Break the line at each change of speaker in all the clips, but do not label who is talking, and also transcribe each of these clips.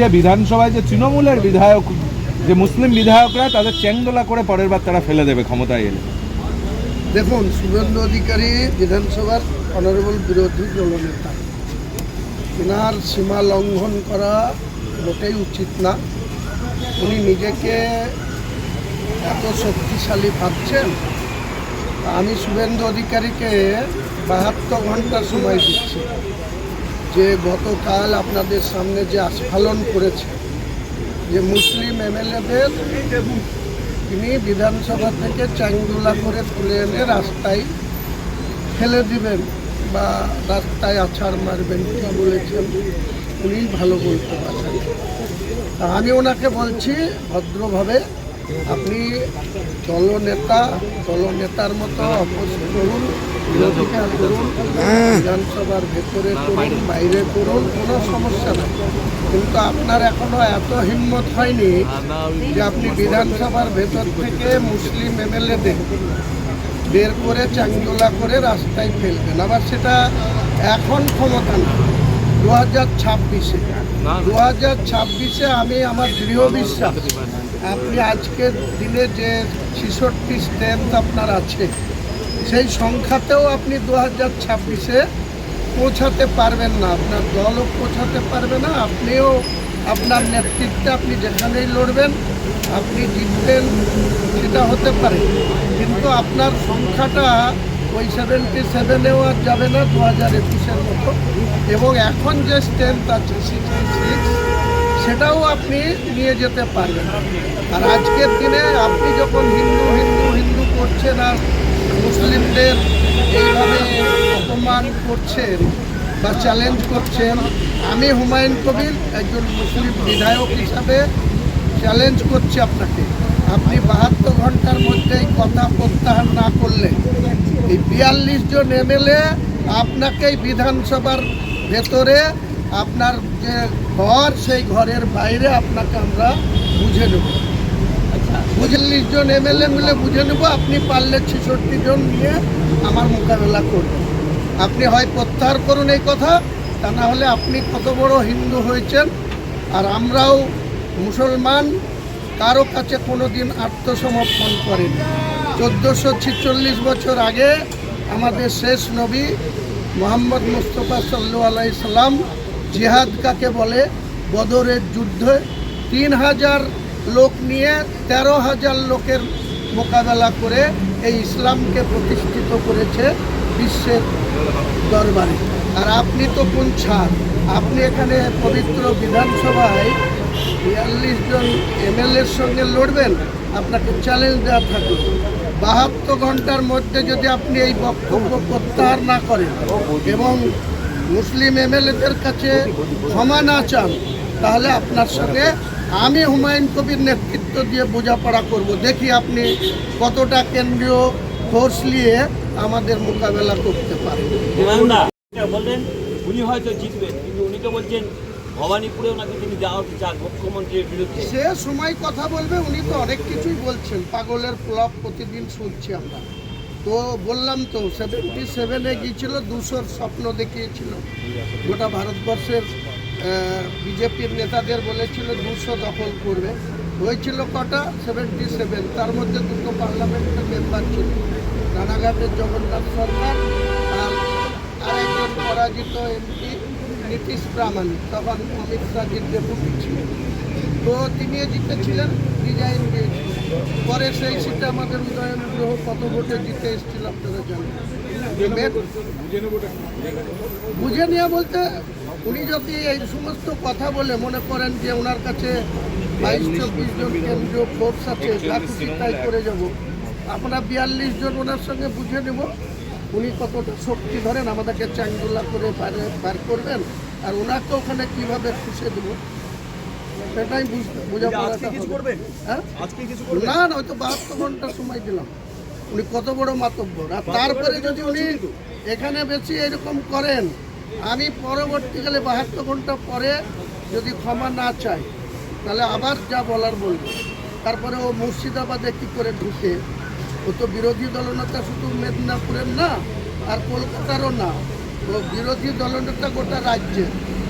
যে বিধানসভায় যে তৃণমূলের বিধায়ক, যে মুসলিম বিধায়করা তাদের চ্যাংদোলা করে পরের বার তারা ফেলে দেবে ক্ষমতায় এলে।
দেখুন, শুভেন্দু অধিকারী বিধানসভার অনারেবল বিরোধী দলনেতা। ওনার সীমা লঙ্ঘন করা মোটেই উচিত না। উনি নিজেকে এত শক্তিশালী ভাবছেন আমি শুভেন্দু অধিকারীকে বাহাত্তর ঘণ্টা সময় দিচ্ছি। যে গতকাল আপনাদের সামনে যে আস্ফালন করেছে, যে মুসলিম এমএলএদের তিনি বিধানসভা থেকে চাঙ্গুলা করে তুলে এনে রাস্তায় ফেলে দিবেন বা রাস্তায় আছাড় মারবেন কি বলেছেন, উনি ভালো বলতে পারেন আমি ওনাকে বলছি, ভদ্রভাবে আপনি দলনেতা, দলনেতার মতো অপোজ করুন। বিধানসভার ভেতরে করুন বাইরে করুন কোনো সমস্যা নেই। কিন্তু আপনার এখনও এত হিম্মত হয়নি যে আপনি বিধানসভার ভেতর থেকে মুসলিম এমএলএ এমএলএদের বের করে চাঙ্গোলা করে রাস্তায় ফেলবেন। আবার সেটা এখন ক্ষমতা না। দু হাজার ছাব্বিশে, দু হাজার ছাব্বিশে আমি আমার দৃঢ় বিশ্বাস, আপনি আজকের দিনে যে ছেষট্টি স্ট্রেংথ আপনার আছে সেই সংখ্যাতেও আপনি দু হাজার ছাব্বিশে পৌঁছাতে পারবেন না। আপনার দলও পৌঁছাতে পারবে না। আপনিও আপনার নেতৃত্বে আপনি যেখানেই লড়বেন, আপনি জিতবেন, সেটা হতে পারে। কিন্তু আপনার সংখ্যাটা ওই সেভেন্টি সেভেনেও আর যাবে না দু হাজার একুশের মতো। এবং এখন যে স্ট্রেংথ আছে সিক্সটি সিক্স সেটাও আপনি নিয়ে যেতে পারবেন। আর আজকের দিনে আপনি যখন হিন্দু হিন্দু হিন্দু করছেন আর মুসলিমদের এইভাবে অপমান করছেন বা চ্যালেঞ্জ করছেন আমি হুমায়ুন কবির একজন মুসলিম বিধায়ক হিসাবে চ্যালেঞ্জ করছি আপনাকে। আপনি বাহাত্তর ঘণ্টার মধ্যে এই কথা প্রত্যাহার না করলে, এই বিয়াল্লিশ জন এমএলএ আপনাকে বিধানসভার ভেতরে আপনার যে ঘর, সেই ঘরের বাইরে আপনাকে আমরা বুঝে নেব। পঁয়তাল্লিশ জন এমএলএ মিলে বুঝে নেব, আপনি পারলে ছেষট্টি জন নিয়ে আমার মোকাবেলা করবেন। আপনি হয় প্রত্যাহার করুন এই কথা, তা না হলে আপনি কত বড় হিন্দু হয়েছেন, আর আমরাও মুসলমান, কারও কাছে কোনো দিন আত্মসমর্পণ করেনি। চোদ্দোশো ছিচল্লিশ বছর আগে আমাদের শেষ নবী মোহাম্মদ মুস্তফা সাল্লু আলাইসাল্লাম জিহাদ কাকে বলে? বদরের যুদ্ধে তিন হাজার লোক নিয়ে তেরো হাজার লোকের মোকাবেলা করে এই ইসলামকে প্রতিষ্ঠিত করেছে বিশ্বের দরবারে। আর আপনি তো কোন ছাড় আপনি এখানে পবিত্র বিধানসভায় বিয়াল্লিশ জন এমএলএর সঙ্গে লড়বেন, আপনাকে চ্যালেঞ্জ দেওয়া থাকবে। বাহাত্তর ঘণ্টার মধ্যে যদি আপনি এই বক্তব্য প্রত্যাহার না করেন এবং মুসলিম এমএলএদের কাছে ক্ষমা না চান, তাহলে আপনার সঙ্গে আমি হুমায়ুন কবির নেতৃত্ব দিয়ে বোঝাপড়া করব। দেখি আপনি কতটা কেন্দ্রীয় ফোর্স নিয়ে আমাদের মোকাবেলা করতে পারেন।
বললেন উনি হয়তো জিতবেন কিন্তু উনি তো বলছেন ভবানীপুরেও নাকি তিনি যাওয়াতে চান মুখ্যমন্ত্রীর বিরুদ্ধে।
সে সময় কথা বলবে উনি তো অনেক কিছুই বলছেন। পাগলের প্রতিদিন শুনছি আমরা। তো বললাম তো সেভেন্টি সেভেনে গিয়েছিল দুশোর স্বপ্ন দেখিয়েছিল। গোটা ভারতবর্ষের বিজেপির নেতাদের বলেছিল দুশো দখল করবে। হয়েছিল কটা? সেভেন্টি সেভেন তার মধ্যে দুটো পার্লামেন্টের মেম্বার ছিল। রানাঘাটের জগন্নাথ সরকার আর আরেকজন পরাজিত এমপি নীতিশ প্রামাণিক তখন অমিত শাহের ডেপুটি ছিল। তো তিনিও জিতেছিলেন রিজাইন দিয়েছিলেন পরে সেই সিটে আমাদের উদয়ন গ্রহ কত ভোটে জিতে এসেছিল আপনারা জানেন। বুঝে নেওয়া বলতে উনি যদি এই সমস্ত কথা বলে মনে করেন যে ওনার কাছে বাইশ চব্বিশ জন কেন্দ্রীয় ফোর্স আছে যা খুশি তাই করে যাব আমরা বিয়াল্লিশ জন ওনার সঙ্গে বুঝে নেব। উনি কতটা শক্তি ধরেন আমাদেরকে চাঙ্গুলা করে বার করবেন আর ওনাকে ওখানে কীভাবে খুশে দেবো সেটাই হ্যাঁ? না না হয়তো বাহাত্তর ঘণ্টা সময় দিলাম। উনি কত বড় মাতব্য আর তারপরে যদি উনি এখানে বেশি এরকম করেন আমি পরবর্তীকালে বাহাত্তর ঘণ্টা পরে যদি ক্ষমা না চাই, তাহলে আবার যা বলার বলব। তারপরে ও মুর্শিদাবাদে কী করে ঢুকে? ও তো বিরোধী দলনেতা শুধু মেদিনীপুরের না, আর কলকাতারও না। ও বিরোধী দলনেতা গোটা রাজ্যে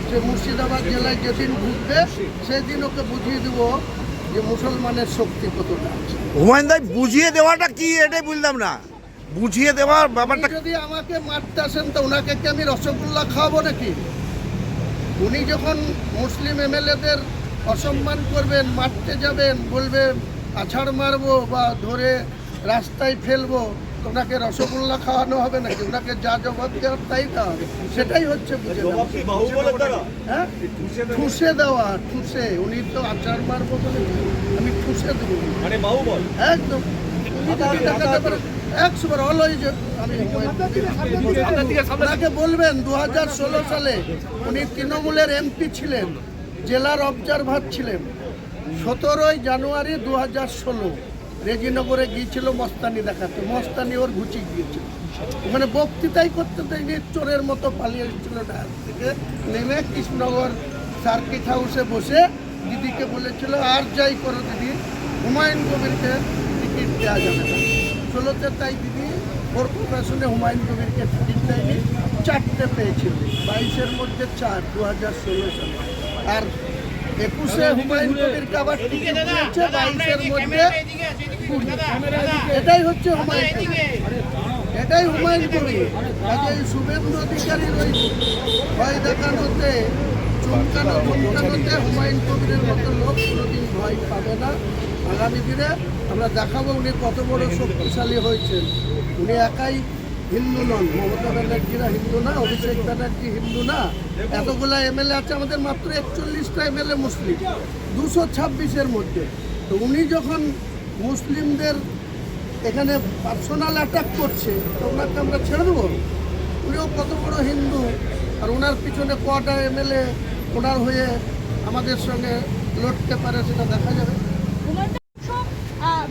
সে মুর্শিদাবাদ জেলায় যেদিন ঘুরবে সেদিন ওকে বুঝিয়ে দেব যে মুসলমানের শক্তি কতটা আছে।
হুমায়ুন ভাই, বুঝিয়ে দেওয়াটা কি? এটাই বুঝলাম না। বুঝিয়ে দেওয়ার ব্যাপারটা
যদি আমাকে মারতে আসেন তো ওনাকে কি আমি রসগোল্লা খাওয়াবো নাকি? উনি যখন মুসলিম এমএলএদের অসম্মান করবেন মারতে যাবেন বলবেন আছাড় মারবো বা ধরে রাস্তায় ফেলব ওনাকে রসগোল্লা খাওয়ানো হবে নাকি? ওনাকে যা জবাব দেওয়ার তাই দেওয়া হবে? সেটাই হচ্ছে বুঝে হ্যাঁ? ঠুসে দেওয়া। ঠুসে উনি তো আচার মারবো বলে আমি ঠুসে দেবো।
মানে
একদম। পারেন অলওয়েজ আমি বলবেন সালে উনি তৃণমূলের এমপি ছিলেন, জেলার অবজারভার ছিলেন। সতেরোই জানুয়ারি দু হাজার ষোলো, রেজিনগরে গিয়েছিল মস্তানি দেখাতে। মস্তানি ওর ঘুচি গিয়েছিল। ওখানে বক্তৃতাই করতে দেয়নি, চোরের মতো পালিয়ে এসেছিল ডাক থেকে। নেমে কৃষ্ণনগর সার্কিট হাউসে বসে দিদিকে বলেছিল, আর যাই করো দিদি। হুমায়ুন কবিরকে টিকিট দেওয়া যাবে না। ষোলোতে তাই দিদি ওর কথা শুনে হুমায়ুন কবিরকে টিকিট দেয়নি চারটে পেয়েছিল বাইশের মধ্যে চার দু হাজার ষোলো সালে। আর একুশে হুমায়ুন কবিরকে আবার টিকিট দিয়েছে বাইশের মধ্যে এটাই হচ্ছে হুমায়ুন কবির। এটাই হুমায়ুন কবির। কাজে শুভেন্দু অধিকারীর ওই ভয় দেখানোতে চমকানো চমকানোতে হুমায়ুন কবিরের মতো লোক কোনোদিন ভয় পাবে না। আগামী দিনে আমরা দেখাবো উনি কত বড় শক্তিশালী হয়েছেন। উনি একাই হিন্দু নন মমতা ব্যানার্জিরা হিন্দু না অভিষেক ব্যানার্জি হিন্দু না। এতগুলো এমএলএ আছে আমাদের মাত্র একচল্লিশটা এমএলএ মুসলিম দুশো ছাব্বিশের মধ্যে। তো উনি যখন মুসলিমদের এখানে পার্সোনাল অ্যাটাক করছে তো ওনাকে আমরা ছেড়ে দেবো। উনিও কত বড় হিন্দু আর ওনার পিছনে কটা এমএলএ ওনার হয়ে আমাদের সঙ্গে লড়তে পারে সেটা দেখা যাবে।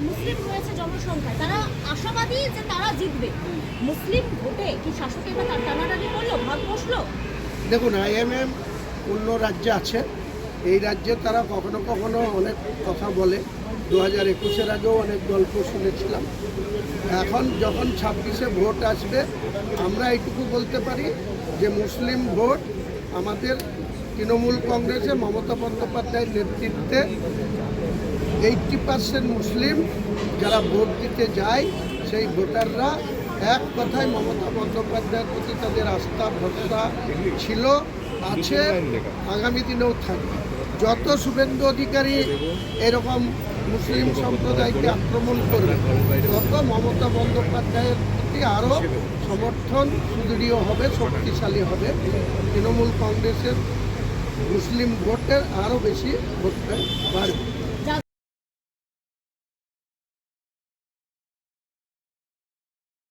মুসলিম রয়েছে জনসংখ্যায়। তারা আশাবাদী যে তারা জিতবে। মুসলিম ভোটে কি শাসক এবার তার টানাটানি করল, ভাগ বসল?
দেখুন আইএমএম অন্য রাজ্যে আছে। এই রাজ্যে তারা কখনো কখনো অনেক কথা বলে। দু হাজার একুশের আগেও অনেক গল্প শুনেছিলাম। এখন যখন ছাব্বিশে ভোট আসবে, আমরা এইটুকু বলতে পারি যে মুসলিম ভোট আমাদের তৃণমূল কংগ্রেসে মমতা বন্দ্যোপাধ্যায়ের নেতৃত্বে এইটটি পার্সেন্ট মুসলিম যারা ভোট দিতে যায়, সেই ভোটাররা এক কথায় মমতা বন্দ্যোপাধ্যায়ের প্রতি তাদের আস্থা, ভরসা ছিল, আছে, আগামী দিনেও থাকবে। যত শুভেন্দু অধিকারী এরকম মুসলিম সম্প্রদায়কে আক্রমণ করবে, তত মমতা বন্দ্যোপাধ্যায়ের প্রতি আরও সমর্থন সুদৃঢ় হবে, শক্তিশালী হবে। তৃণমূল কংগ্রেসের মুসলিম ভোটের আরও বেশি ভোট বাড়বে।